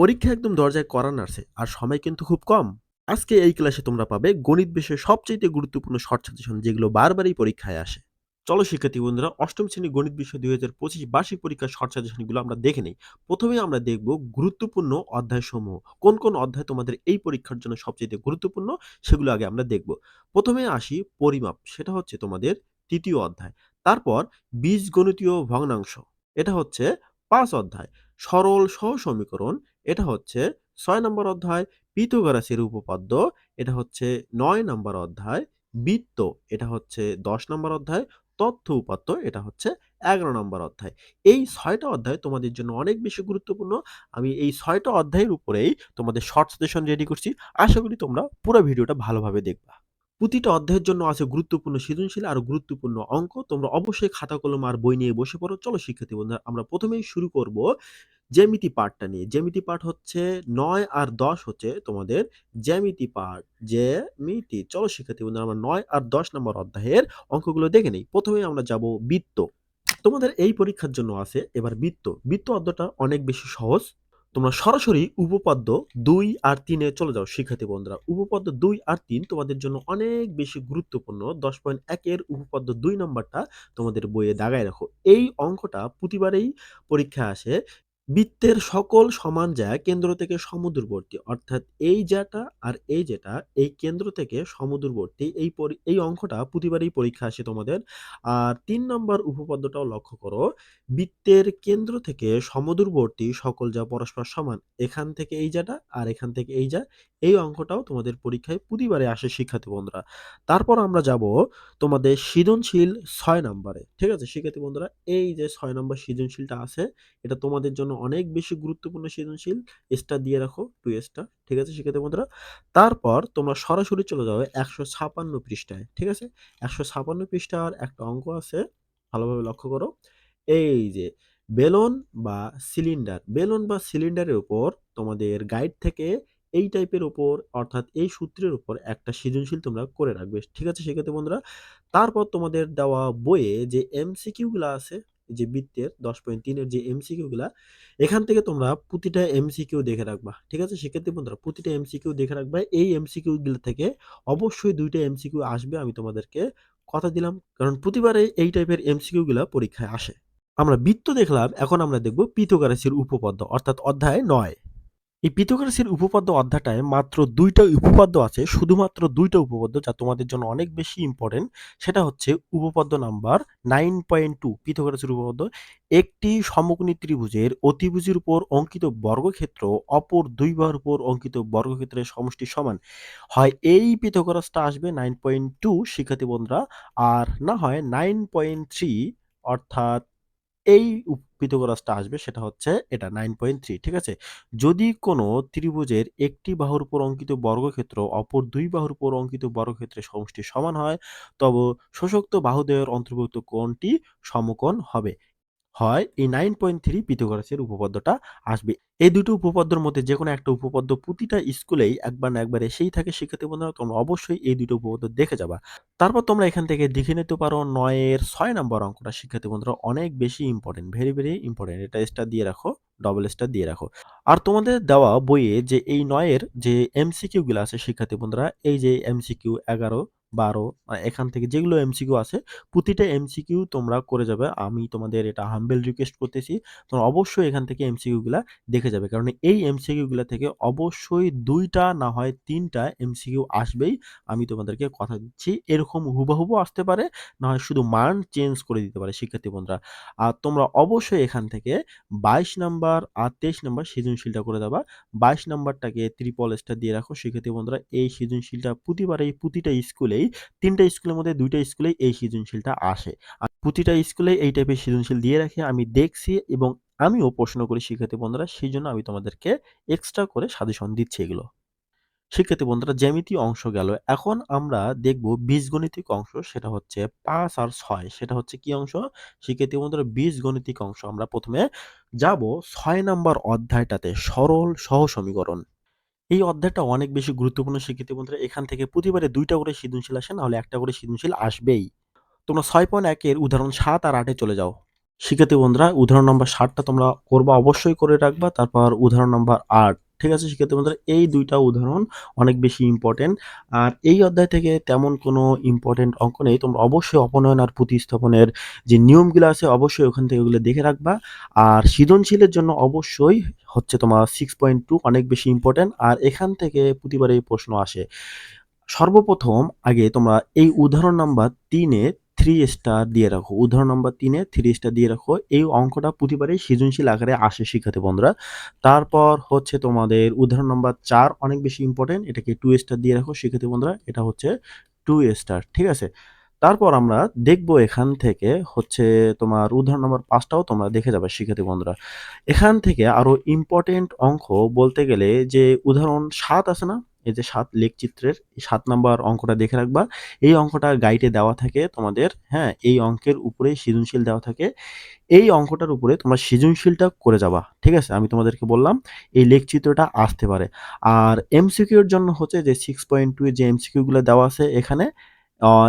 পরীক্ষা একদম দরজায় কড়া নাড়ছে, আর সময় কিন্তু খুব কম। আজকে এই ক্লাসে তোমরা পাবে গণিত বিষয়ে সবচাইতে গুরুত্বপূর্ণ শর্ট সাজেশন, যেগুলো বারবারই পরীক্ষায় আসে। চলো শিক্ষার্থী বন্ধুরা, অষ্টম শ্রেণি গণিত বিষয় দুই হাজার পঁচিশ বার্ষিক পরীক্ষার শর্ট সাজেশনগুলো আমরা দেখে নিই। প্রথমে আমরা দেখব গুরুত্বপূর্ণ অধ্যায়সমূহ। কোন কোন অধ্যায় তোমাদের এই পরীক্ষার জন্য সবচেয়ে গুরুত্বপূর্ণ, সেগুলো আগে আমরা দেখব। প্রথমে আসি পরিমাপ, সেটা হচ্ছে তোমাদের তৃতীয় অধ্যায়। তারপর বীজগণিতীয় ভগ্নাংশ, এটা হচ্ছে পাঁচ অধ্যায়। সরল সহ সমীকরণ এটা হচ্ছে ছয় নম্বর অধ্যায় পিতগরাসের উপপাদ্য, এটা হচ্ছে নয় নম্বর অধ্যায় বৃত্ত, এটা হচ্ছে দশ নম্বর অধ্যায় তথ্য উপাত্ত, এটা হচ্ছে এগারো নম্বর অধ্যায়। এই ছয়টা অধ্যায় তোমাদের জন্য অনেক বেশি গুরুত্বপূর্ণ। আমি এই ছয়টা অধ্যায়ের উপরেই তোমাদের শর্ট সেশন রেডি করছি। আশা করি তোমরা পুরো ভিডিওটা ভালোভাবে দেখবা। প্রতিটা অধ্যায়ের জন্য আছে গুরুত্বপূর্ণ সৃজনশীল আর গুরুত্বপূর্ণ অঙ্ক। তোমরা অবশ্যই খাতা কলম আর বই নিয়ে বসে পড়ো। চলো শিক্ষার্থী বন্ধুরা, আমরা প্রথমেই শুরু করব জ্যামিতি পার্টটা নিয়ে। জ্যামিতি পার্ট হচ্ছে নয় আর দশ হচ্ছে তোমাদের জ্যামিতি পার্ট জ্যামিতি, চলো শিক্ষার্থী বন্ধুরা, আমরা নয় আর দশ নম্বর অধ্যায়ের অঙ্কগুলো দেখে নেই। প্রথমে আমরা যাব বৃত্ত। তোমাদের এই পরীক্ষার জন্য আছে এবার বৃত্ত। বৃত্ত অধ্যায়টা অনেক বেশি সহজ। তোমরা সরাসরি উপপাদ্য দুই আর তিনে চলে যাও, শিক্ষার্থী বন্ধুরা। উপপাদ্য দুই আর তিন তোমাদের জন্য অনেক বেশি গুরুত্বপূর্ণ। দশ পয়েন্ট একের উপপাদ্য দুই নম্বরটা তোমাদের বইয়ে দাগায় রাখো। এই অঙ্কটা প্রতিবারেই পরীক্ষা আসে। বৃত্তের সকল সমান জ্যা কেন্দ্র থেকে সমুদ্রবর্তী, অর্থাৎ এই জ্যাটা আর এই যেটা এই কেন্দ্র থেকে সমুদ্রবর্তী, এই এই অঙ্কটা প্রতিবারই পরীক্ষা আসে তোমাদের। আর তিন নম্বর উপপাদ্যটাও লক্ষ্য করো, বৃত্তের কেন্দ্র থেকে সমুদ্রবর্তী সকল যা পরস্পর সমান, এখান থেকে এই জাটা আর এখান থেকে এই যা এই অঙ্কটাও তোমাদের পরীক্ষায় প্রতিবারে আসে শিক্ষার্থী বন্ধুরা। তারপর আমরা যাব তোমাদের সৃজনশীল ছয় নম্বরে, ঠিক আছে? শিক্ষার্থী বন্ধুরা, এই যে ছয় নম্বর সৃজনশীলটা আছে, এটা তোমাদের জন্য অনেক বেশি গুরুত্বপূর্ণ সৃজনশীল স্টার দিয়ে রাখো টু স্টার ঠিক আছে সেক্ষেত্রে বন্ধুরা? তারপর তোমরা সরাসরি চলে যাবে একশো ছাপান্ন পৃষ্ঠায়, ঠিক আছে? একশো ছাপান্ন পৃষ্ঠার একটা অঙ্ক আছে, ভালোভাবে লক্ষ্য করো। এই যে বেলন বা সিলিন্ডার বেলুন বা সিলিন্ডারের উপর তোমাদের গাইড থেকে এই টাইপের উপর, অর্থাৎ এই সূত্রের উপর একটা সৃজনশীল তোমরা করে রাখবে, ঠিক আছে সেক্ষেত্রে বন্ধুরা? তারপর তোমাদের দেওয়া বইয়ে যে এমসিকিউ গুলা আছে যে বৃত্তের দশ পয়েন্ট তিনের যে এমসিকিউগুলা এখান থেকে তোমরা প্রতিটা এমসিকিউ দেখে রাখবা, ঠিক আছে? সেক্ষেত্রে বন্ধুরা, প্রতিটা এমসিকিউ দেখে রাখবা। এই এমসিকিউগুলো থেকে অবশ্যই দুইটা এমসিকিউ আসবে, আমি তোমাদেরকে কথা দিলাম। কারণ প্রতিবারে এই টাইপের এমসিকিউ গুলা পরীক্ষায় আসে। আমরা বৃত্ত দেখলাম, এখন আমরা দেখব পিথাগোরাসের উপপাদ্য, অর্থাৎ অধ্যায় নয়। এই পিথাগোরাসের উপপাদ্য অধ্যায়টায় মাত্র দুইটা উপপাদ্য আছে, শুধুমাত্র দুইটা উপপাদ্য যা তোমাদের জন্য অনেক বেশি ইম্পর্টেন্ট সেটা হচ্ছে উপপাদ্য নাম্বার নাইন পয়েন্ট টু পিথাগোরাসের উপপাদ্য। একটি সমকোণী ত্রিভুজের অতিভুজের উপর অঙ্কিত বর্গক্ষেত্র, অপর দুই বাহুর উপর অঙ্কিত বর্গক্ষেত্রের সমষ্টি সমান। হয় এই পিথাগোরাসটা আসবে নাইন পয়েন্ট টু শিক্ষার্থী বন্ধুরা, আর না হয় নাইন পয়েন্ট থ্রি অর্থাৎ এই পিথাগোরাসটা আসবে সেটা হচ্ছে এটা নাইন পয়েন্ট থ্রি ঠিক আছে? যদি কোনো ত্রিভুজের একটি বাহুর উপর অঙ্কিত বর্গক্ষেত্র অপর দুই বাহুর উপর অঙ্কিত বর্গক্ষেত্রের সমষ্টি সমান হয়, তবে শোষক্ত বাহুদ্বয়ের অন্তর্ভুক্ত কোণটি সমকোণ হবে। হয়, এই নাইন পয়েন্ট থ্রি পিথাগোরাসের উপপাদ্যটা আসবে। এই দুটো উপপাদ্যর মধ্যে যে কোনো একটা উপপাদ্য প্রতিটা স্কুলেই একবার না একবার এসেই থাকে। শিক্ষার্থী বন্ধুরা, তোমরা অবশ্যই এই দুটো উপপাদ্য দেখে যাবা। তারপর তোমরা এখান থেকে দেখে নিতে পারো নয়ের ছয় নম্বর অঙ্কটা। শিক্ষার্থী বন্ধুরা, অনেক বেশি ইম্পর্টেন্ট ভেরি ভেরি ইম্পর্টেন্ট এটা স্টার দিয়ে রাখো ডবল স্টার দিয়ে রাখো। আর তোমাদের দেওয়া বইয়ে যে এই নয়ের যে এমসিকিউ গুলো আছে শিক্ষার্থী বন্ধুরা, এই যে এমসিকিউ এগারো বারো এখান থেকে যেগুলো এমসিকিউ আছে, প্রতিটা এমসিকিউ তোমরা করে যাবে। আমি তোমাদের এটা হাম্বেল রিকোয়েস্ট করতেছি, তোমরা অবশ্যই এখান থেকে এমসিকিউ গুলা দেখে যাবে। কারণ এই এমসিকিউ গুলা থেকে অবশ্যই দুইটা না হয় তিনটা এমসিকিউ আসবেই, আমি তোমাদেরকে কথা দিচ্ছি। এরকম হুবহুবু আসতে পারে, না হয় শুধু মান চেঞ্জ করে দিতে পারে শিক্ষার্থী বন্ধুরা। আর তোমরা অবশ্যই এখান থেকে বাইশ নাম্বার আর তেইশ নাম্বার সৃজনশীলটা করে দেবা। বাইশ নাম্বারটাকে ত্রিপল স্টার দিয়ে রাখো। শিক্ষার্থী বন্ধুরা, এই সৃজনশীলটা প্রতিবারেই প্রতিটা স্কুলেই তিনটা স্কুলের মধ্যে দুইটা স্কুলেই এই সৃজনশীলটা আসে। আর প্রতিটা স্কুলে এই টাইপের সৃজনশীল দিয়ে রাখে, আমি দেখছি এবং আমিও প্রশ্ন করি শিক্ষার্থী বন্ধুরা, সেই জন্য আমি তোমাদেরকে এক্সট্রা করে সাজেশন দিচ্ছি এগুলো। শিক্ষার্থী বন্ধুরা, জ্যামিতি অংশ গেল। এখন আমরা দেখব বীজগণিতিক অংশ, সেটা হচ্ছে পাঁচ আর ছয়। সেটা হচ্ছে কি অংশ? শিক্ষার্থী বন্ধুরা, বীজগণিতিক অংশ। আমরা প্রথমে যাব ছয় নাম্বার অধ্যায়টাতে, সরল সহ সমীকরণ এই অধ্যায়টা অনেক বেশি গুরুত্বপূর্ণ শিক্ষিত বন্ধুরা। এখান থেকে প্রতিবারে দুইটা করে সৃজনশীল আসে, নাহলে একটা করে সৃজনশীল আসবেই। তোমরা ছয় পয়েন্ট একের উদাহরণ সাত আর আটে চলে যাও। শিক্ষার্থী বন্ধুরা, উদাহরণ নম্বর ষাটটা তোমরা করবা, অবশ্যই করে রাখবা। তারপর উদাহরণ নম্বর আট। ঠিক আছে? সেক্ষেত্রে বন্ধুরা এই দুইটা উদাহরণ অনেক বেশি ইম্পর্টেন্ট আর এই অধ্যায় থেকে তেমন কোনো ইম্পর্টেন্ট অঙ্ক নেই। তোমরা অবশ্যই অপনয়ন আর প্রতিস্থাপনের যে নিয়মগুলো আছে, অবশ্যই ওখান থেকে ওগুলো দেখে রাখবা। আর সৃজনশীলের জন্য অবশ্যই হচ্ছে তোমার সিক্স পয়েন্ট টু অনেক বেশি ইম্পর্টেন্ট আর এখান থেকে প্রতিবার প্রশ্ন আসে, সর্বপ্রথম আগে তোমরা এই উদাহরণ নাম্বার তিনে থ্রি স্টার দিয়ে রাখো। উদাহরণ নম্বর তিনে থ্রি স্টার দিয়ে রাখো। এই অঙ্কটা প্রতিবারই সৃজনশীল আকারে আসে শিক্ষার্থী বন্ধুরা। তারপর হচ্ছে তোমাদের উদাহরণ নম্বর চার অনেক বেশি ইম্পর্টেন্ট এটাকে টু স্টার দিয়ে রাখো শিক্ষার্থী বন্ধুরা। এটা হচ্ছে টু স্টার ঠিক আছে? তারপর আমরা দেখব এখান থেকে হচ্ছে তোমার উদাহরণ নাম্বার পাঁচটাও তোমরা দেখে যাবে শিক্ষার্থী বন্ধুরা। এখান থেকে আরও ইম্পর্টেন্ট অঙ্ক বলতে গেলে যে উদাহরণ সাত আছে না? এই যে সাত লেখ চিত্রের সাত নাম্বার অঙ্কটা দেখে রাখবা। এই অঙ্কটা গাইডে দেওয়া থাকে তোমাদের হ্যাঁ এই অঙ্কের উপরে সৃজনশীল দেওয়া থাকে। এই অঙ্কটার উপরে তোমরা সৃজনশীলটা করে যাবা, ঠিক আছে? আমি তোমাদেরকে বললাম, এই লেখ চিত্রটা আসতে পারে। আর এমসিকিউর জন্য হচ্ছে যে সিক্স পয়েন্ট টু যে এমসিকিউগুলো দেওয়া আছে এখানে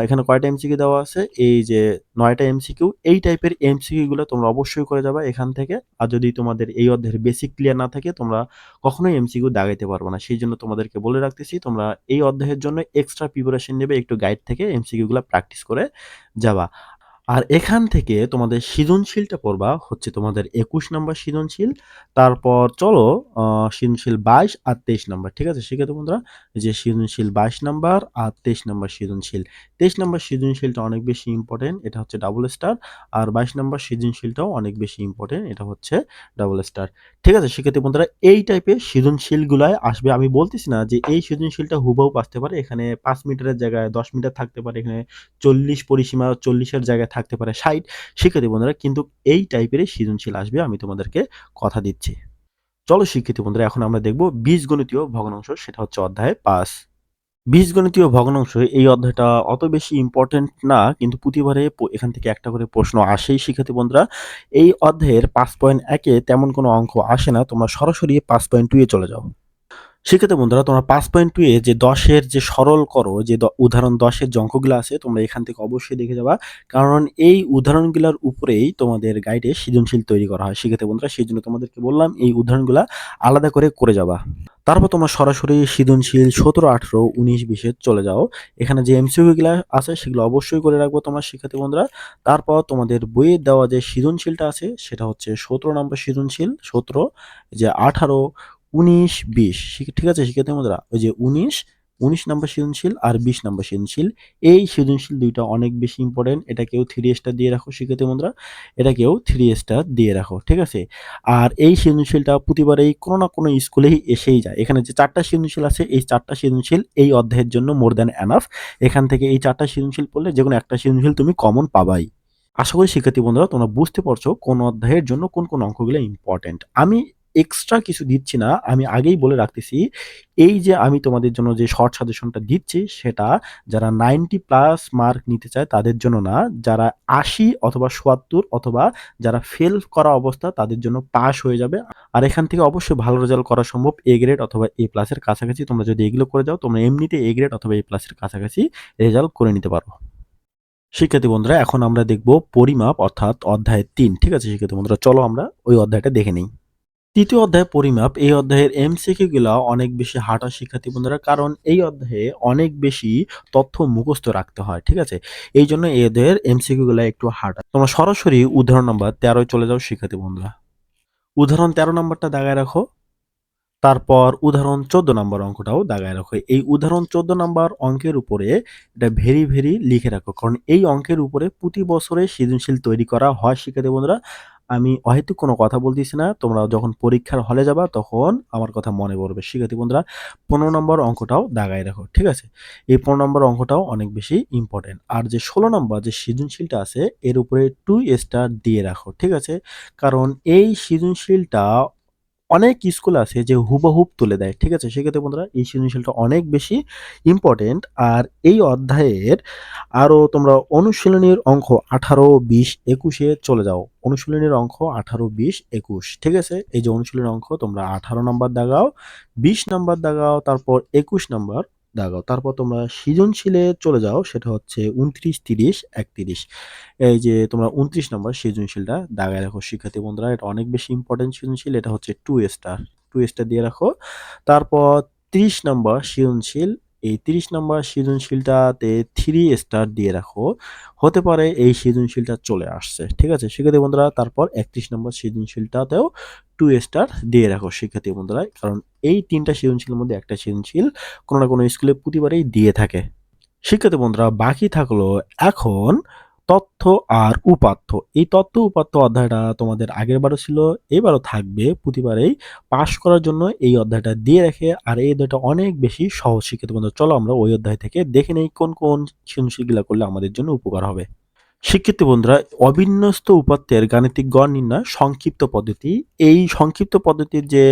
এখানে কয়টা এমসিকিউ দেওয়া আছে? এই যে নয়টা এমসিকিউ এই টাইপের এমসিকিউগুলো তোমরা অবশ্যই করে যাবা এখান থেকে। আর যদি তোমাদের এই অধ্যায়ের বেসিক ক্লিয়ার না থাকে, তোমরা কখনোই এমসিকিউ দাগাইতে পারবে না। সেই জন্য তোমাদেরকে বলে রাখতেছি, তোমরা এই অধ্যায়ের জন্য এক্সট্রা প্রিপারেশন নেবে, একটু গাইড থেকে এমসিকিউগুলো প্র্যাকটিস করে যাবা। আর এখান থেকে তোমাদের সৃজনশীলটা পড়বা, হচ্ছে তোমাদের একুশ নম্বর সৃজনশীল। তারপর চলো সৃজনশীল বাইশ আর তেইশ নম্বর, ঠিক আছে? শিখে বন্ধুরা যে সৃজনশীল বাইশ নাম্বার আর তেইশ নম্বর সৃজনশীল। তেইশ নম্বর সৃজনশীলটা অনেক বেশি ইম্পর্টেন্ট এটা হচ্ছে ডাবল স্টার আর বাইশ নম্বর সৃজনশীলটাও অনেক বেশি ইম্পর্টেন্ট এটা হচ্ছে ডাবল স্টার ঠিক আছে? শিক্ষার্থী বন্ধুরা এই টাইপের সৃজনশীলগুলাই আসবে। আমি বলতেছি না যে এই সৃজনশীলটা হুবহু আসতে পারে। এখানে পাঁচ মিটারের জায়গায় দশ মিটার থাকতে পারে, এখানে চল্লিশ পরিসীমা, চল্লিশের জায়গায় থাকতে পারে ষাট। শিক্ষার্থী বন্ধুরা, কিন্তু এই টাইপেরই সৃজনশীল আসবে, আমি তোমাদেরকে কথা দিচ্ছি। চলো শিক্ষার্থী বন্ধুরা, এখন আমরা দেখব বীজগণিতীয় ভগ্নাংশ, সেটা হচ্ছে অধ্যায় পাঁচ। বীজগণিতীয় ভগ্নাংশ, এই অধ্যায়টা অত বেশি ইম্পর্টেন্ট না, কিন্তু প্রতিবারে এখান থেকে একটা করে প্রশ্ন আসেই শিক্ষার্থী বন্ধুরা। এই অধ্যায়ের পাঁচ পয়েন্ট একে তেমন কোনো অঙ্ক আসে না, তোমরা সরাসরি পাঁচ পয়েন্ট টু এ চলে যাও। সেক্ষেত্রে বন্ধুরা, তোমরা পাঁচ পয়েন্ট টু এ যে দশের যে সরল করো, যে উদাহরণ দশের যে আছে, তোমরা এখান থেকে অবশ্যই দেখে যাবা। কারণ এই উদাহরণগুলোর উপরেই তোমাদের গাইডে সৃজনশীল তৈরি করা হয়। সেক্ষেত্রে বন্ধুরা, সেই জন্য তোমাদেরকে বললাম, এই উদাহরণগুলা আলাদা করে করে যাবা। তারপর তোমরা সরাসরি সৃজনশীল সতেরো, আঠেরো, উনিশ, বিশে চলে যাও। এখানে যে এমসিকিউগুলো আছে, সেগুলো অবশ্যই করে রাখব তোমার শিক্ষার্থী বন্ধুরা। তারপর তোমাদের বইয়ে দেওয়া যে সৃজনশীলটা আছে, সেটা হচ্ছে সতেরো নম্বর সৃজনশীল, সতেরো, যে আঠারো উনিশ, বিশ। ঠিক আছে, শিক্ষার্থী বন্ধুরা? ওই যে উনিশ উনিশ নম্বর সৃজনশীল আর বিশ নম্বর সৃজনশীল। এই সৃজনশীল দুইটা অনেক বেশি ইম্পর্টেন্ট এটাকেও থ্রি স্টার দিয়ে রাখো, শিক্ষার্থী বন্ধুরা। এটাকেও থ্রি স্টার দিয়ে রাখো, ঠিক আছে? আর এই সৃজনশীলটা প্রতিবারেই কোনো না কোনো স্কুলেই এসেই যায়। এখানে যে চারটা সৃজনশীল আছে, এই চারটা সৃজনশীল এই অধ্যায়ের জন্য মোর দ্যান এনাফ এখান থেকে এই চারটা সৃজনশীল পড়লে যে কোনো একটা সৃজনশীল তুমি কমন পাবাই। আশা করি শিক্ষার্থী বন্ধুরা, তোমরা বুঝতে পারছ কোন অধ্যায়ের জন্য কোন কোন অঙ্কগুলো ইম্পর্টেন্ট আমি এক্সট্রা কিছু দিচ্ছি না, আমি আগেই বলে রাখতেছি। এই যে আমি তোমাদের জন্য যে শর্ট সাজেশনটা দিচ্ছি, সেটা যারা নাইনটি প্লাস মার্ক নিতে চায় তাদের জন্য না, যারা আশি অথবা সোয়াত্তর অথবা যারা ফেল করা অবস্থা তাদের জন্য পাস হয়ে যাবে। আর এখান থেকে অবশ্যই ভালো রেজাল্ট করা সম্ভব এ গ্রেড অথবা এ প্লাসের কাছাকাছি। তোমরা যদি এগুলো করে যাও, তোমরা এমনিতে এ গ্রেড অথবা এ প্লাসের কাছাকাছি রেজাল্ট করে নিতে পারো। শিক্ষার্থী বন্ধুরা, এখন আমরা দেখব পরিমাপ অর্থাৎ অধ্যায় তিন। ঠিক আছে শিক্ষার্থী বন্ধুরা, চলো আমরা ওই অধ্যায়টা দেখে নিই। তৃতীয় অধ্যায় পরিমাপ, এই অধ্যায়ের এমসিকিউ গুলা অনেক বেশি হাঁটা শিক্ষার্থী বন্ধুরা, কারণ এই অধ্যায়ে অনেক বেশি তথ্য মুখস্থ রাখতে হয়, ঠিক আছে? এই জন্য এই অধ্যায়ের এমসিকিউ গুলা একটু হাঁটা। তোমরা সরাসরি উদাহরণ নাম্বার তেরোয় চলে যাও শিক্ষার্থী বন্ধুরা। উদাহরণ তেরো নাম্বারটা দাগায় রাখো, তারপর উদাহরণ চোদ্দ নম্বর অঙ্কটাও দাগায় রাখো। এই উদাহরণ চোদ্দ নম্বর অঙ্কের উপরে এটা ভেরি ভেরি লিখে রাখো, কারণ এই অঙ্কের উপরে প্রতি বছরে সৃজনশীল তৈরি করা হয় শিক্ষার্থী বন্ধুরা। আমি অহেতুক কোনো কথা বলতেছি না। তোমরা যখন পরীক্ষার হলে যাবা, তখন আমার কথা মনে পড়বে। শিক্ষার্থী বন্ধুরা, পনেরো নম্বর অঙ্কটাও দাগায় রাখো ঠিক আছে? এই পনেরো নম্বর অঙ্কটাও অনেক বেশি ইম্পর্টেন্ট আর যে ষোলো নম্বর যে সৃজনশীলটা আছে, এর উপরে টু স্টার দিয়ে রাখো, ঠিক আছে? কারণ এই সৃজনশীলটা অনেক স্কুল আছে যে হুবহুব তুলে দেয়, ঠিক আছে? সেক্ষেত্রে বন্ধুরা, এই সৃজনশীলটা অনেক বেশি ইম্পর্টেন্ট আর এই অধ্যায়ের আরও তোমরা অনুশীলনীর অঙ্ক আঠারো, বিশ, একুশে চলে যাও। অনুশীলনীর অঙ্ক আঠারো, বিশ, একুশ, ঠিক আছে? এই যে অনুশীলনীর অঙ্ক, তোমরা আঠারো নম্বর দাগাও, বিশ নম্বর দাগাও, তারপর একুশ নাম্বার দাগাও। তারপর তোমরা সৃজনশীলে চলে যাও, সেটা হচ্ছে উনত্রিশ, তিরিশ, একত্রিশ। এই যে তোমরা উনত্রিশ নম্বর সৃজনশীলটা দাগায় রাখো, শিক্ষার্থী বন্ধুরা, এটা অনেক বেশি ইম্পর্টেন্ট সৃজনশীল, এটা হচ্ছে টু স্টার টু স্টার দিয়ে রাখো। তারপর ত্রিশ নম্বর সৃজনশীল এই তিরিশ নম্বর সৃজনশীলটাতে থ্রি স্টার দিয়ে রাখো। হতে পারে এই সৃজনশীলটা চলে আসছে, ঠিক আছে? শিক্ষার্থী বন্ধুরা, তারপর একত্রিশ নম্বর সৃজনশীলটাতেও টু স্টার দিয়ে রাখো শিক্ষার্থী বন্ধুরা, কারণ এই তিনটা সৃজনশীলের মধ্যে একটা সৃজনশীল কোনো না কোনো স্কুলে প্রতিবারেই দিয়ে থাকে। শিক্ষার্থী বন্ধুরা, বাকি থাকল এখন তথ্য আর উপাত্ত। এই তথ্য, উপাত্ত অধ্যায়টা তোমাদের আগের বারও ছিল, এবারও থাকবে। প্রতিবারেই পাশ করার জন্য এই অধ্যায়টা দিয়ে রেখে, আর এই অধ্যায়টা অনেক বেশি সহজ শিক্ষিত বন্ধু। চলো আমরা ওই অধ্যায় থেকে দেখে নেই কোন কোন সৃজনশীলগুলো করলে আমাদের জন্য উপকার হবে। শিক্ষার্থী বন্ধুরা, অবিন্যস্ত উপাত্তের গাণিতিক গড় নির্ণয় সংক্ষিপ্ত পদ্ধতি। এই সংক্ষিপ্ত পদ্ধতির যে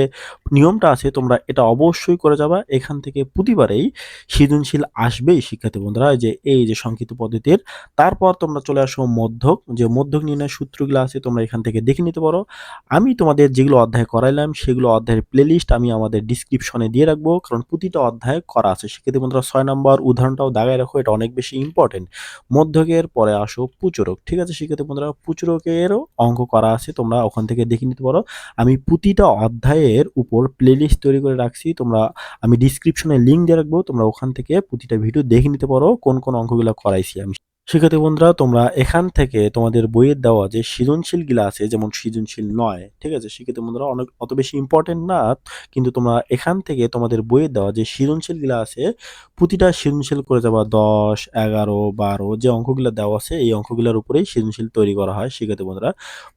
নিয়মটা আছে, তোমরা এটা অবশ্যই করে যাবা। এখান থেকে প্রতিবারেই সৃজনশীল আসবেই শিক্ষার্থী বন্ধুরা যে, এই যে সংক্ষিপ্ত পদ্ধতির। তারপর তোমরা চলে আসো মধ্যক। যে মধ্যক নির্ণয় সূত্রগুলো আছে, তোমরা এখান থেকে দেখে নিতে পারো। আমি তোমাদের যেগুলো অধ্যায় করাইলাম, সেগুলো অধ্যায়ের প্লেলিস্ট আমি আমাদের ডিসক্রিপশনে দিয়ে রাখব। কারণ প্রতিটা অধ্যায় করা আছে। শিক্ষার্থী বন্ধুরা, ছয় নম্বর উদাহরণটাও দাগায় রাখো, এটা অনেক বেশি ইম্পর্টেন্ট মধ্যকের পরে আসো পুচরক, ঠিক আছে? সেক্ষেত্রে বন্ধুরা পুচরকেরও অঙ্ক করা আছে, তোমরা ওখান থেকে দেখে নিতে পারো। আমি প্রতিটা অধ্যায়ের উপর প্লেলিস্ট তৈরি করে রাখছি, তোমরা, আমি ডিসক্রিপশনে লিঙ্ক দিয়ে রাখব, তোমরা ওখান থেকে প্রতিটা ভিডিও দেখে নিতে পারো, কোন কোন অঙ্কগুলো করাইছি আমি। শিক্ষার্থী বন্ধুরা, তোমরা এখান থেকে তোমাদের বইয়ের দেওয়া যে সৃজনশীলগুলো আছে, যেমন সৃজনশীল নয়, ঠিক আছে? শিক্ষার্থী বন্ধুরা, অনেক, অত বেশি ইম্পর্টেন্ট না, কিন্তু তোমরা এখান থেকে তোমাদের বইয়ের দেওয়া যে সৃজনশীলগুলো আছে, প্রতিটা সৃজনশীল করে যাবা দশ, এগারো, বারো, যে অঙ্কগুলো দেওয়া আছে, এই অঙ্কগুলোর উপরেই সৃজনশীল তৈরি করা হয়, শিক্ষার্থী বন্ধুরা।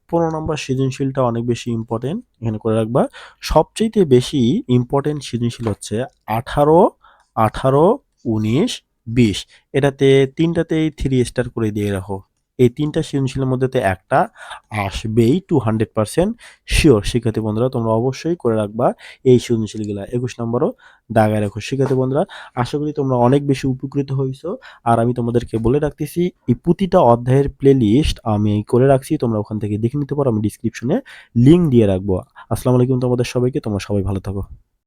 পনেরো নম্বর সৃজনশীলটা অনেক বেশি ইম্পর্টেন্ট এখানে করে রাখবা। সবচেয়ে বেশি ইম্পর্টেন্ট সৃজনশীল হচ্ছে আঠারো আঠারো, উনিশ বিশ। এটাতে তিনটাতেই থ্রি স্টার করে দিয়ে রাখো। এই তিনটা সৃজনশীলের মধ্যে তো একটা আসবেই টু হান্ড্রেড পার্সেন্ট শিওর শিক্ষার্থী বন্ধুরা, তোমরা অবশ্যই করে রাখবা এই সৃজনশীলগুলা। একুশ নম্বরও দাগায় রাখো। শিক্ষার্থী বন্ধুরা, আশা করি তোমরা অনেক বেশি উপকৃত হয়েছো। আর আমি তোমাদেরকে বলে রাখতেছি, এই প্রতিটা অধ্যায়ের প্লে লিস্ট আমি করে রাখছি। তোমরা ওখান থেকে দেখে নিতে পারো। আমি ডিসক্রিপশনে লিঙ্ক দিয়ে রাখব। আসসালামু আলাইকুম তোমাদের সবাইকে। তোমরা সবাই ভালো থাকো।